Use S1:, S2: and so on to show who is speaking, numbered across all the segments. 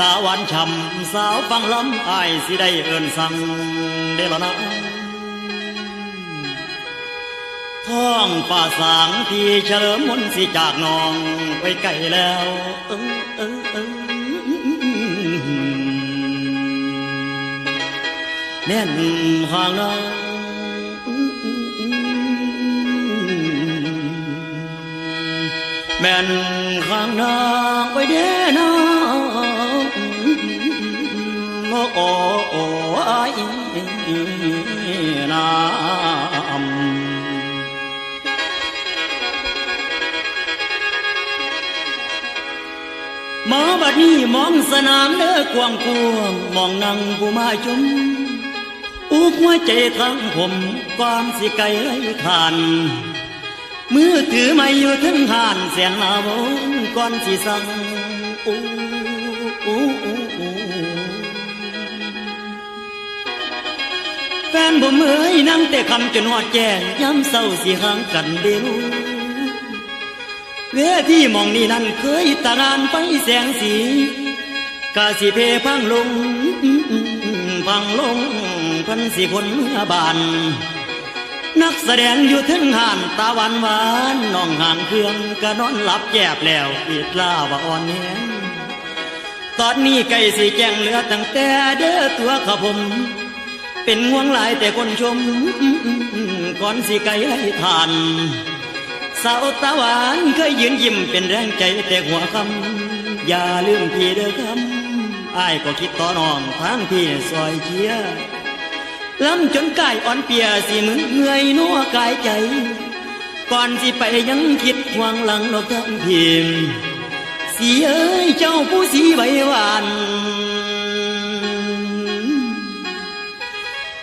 S1: ตาหวานช่ำสาวฟังลำอายสิได้เอินสั่งเดลนะท้องฝ่าสางที่เฉลิมมนสิจากนองไปไกลแล้วเออเออเออแน่นห่างน้องแม่นข้างนางไปเด้น้อง โอ้โอ้ไอ้น้ำมาบัดนี้มองสนามเด้อกว้างกวงมองนั่งผู้มาชมอุกหัวใจทั้งผมความสิไกลไรทานมือถือไม่อยู่ถึงหานเสียงลาวงก่อนสิสั่งอู้อู้ แฟนผมเอ้ยนั่งแต่คำจนหอดแจ้งย้ำเศร้าสิห่างกันเดียวเวทีมองนี่นั่นเคยตางานไปแสงสีกาสิเพพังลงพังลงพันสิคนเมื่อบานนักแสดงอยู่ถึงหานตาหวานหวานน้องห่างเครื่องก็นอนหลับแยบแล้วอีดลาว่าอ่อนแหงตอนนี้ใกล้สิแจงเหลือตั้งแต่เด้อตัวข้าผม เป็นห่วงหลายแต่คนชมก่อนสิไกลให้ทานสาวตาหวานเคยยืนยิ้มเป็นแรงใจแต่หัวคำอย่าลืมพี่เด้อคำอ้ายก็คิดต่อน้องทางพี่ซอยเชียร์ลำจนกายอ่อนเปียสิมึงเหนื่อยนัวกายใจ ก่อนสิไปยังคิดหวังหลังดอกทั้งพิมสีเอ้ยเจ้าผู้สีใบหวาน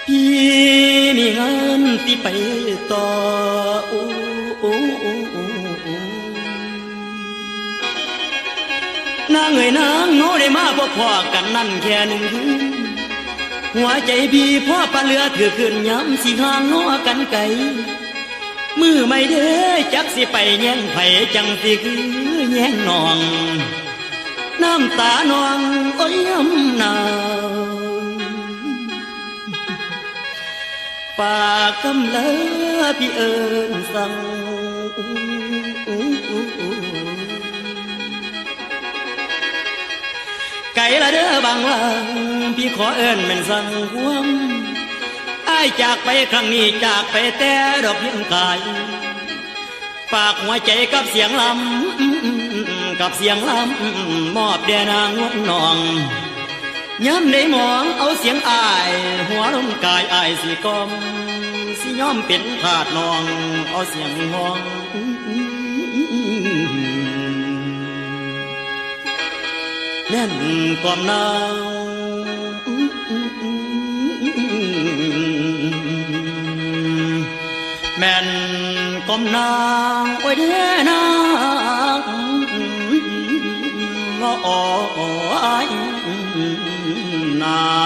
S1: พี่มีงินที่ไปต่อโอ้โอ้โอ้โอ้นางเอ๋ยนางโง่ได้มาพบพ่อกันนั่นแค่หนึ่งคืนหัวใจพี่พ่อปลาเรือถือขึ้นย้ำสิห่างนัวกันไกลมือไม่เด้จักสิไปแย่งไผจังสิคือแย่งนอง น้ำตานองโอ้ยยำหนาว ปากกำเลิพี่เอิญสั่งไก่ละเด้อบางลางพี่ขอเอิญเป็นสั่งหวงไอ้จากไปครั้งนี้จากไปแต่ดอกเพียงกายฝากหัวใจกับเสียงลำกับเสียงลำมอบแด่นางนวลนอง ย้ำได้มองเอาเสียงอาย หัวลมกายอายสิกลมสิยอมเป็นทาดนอง เอาเสียงห้องแน่นความนาวแม่นก้มนางไว้เด้นางงออ้าย นา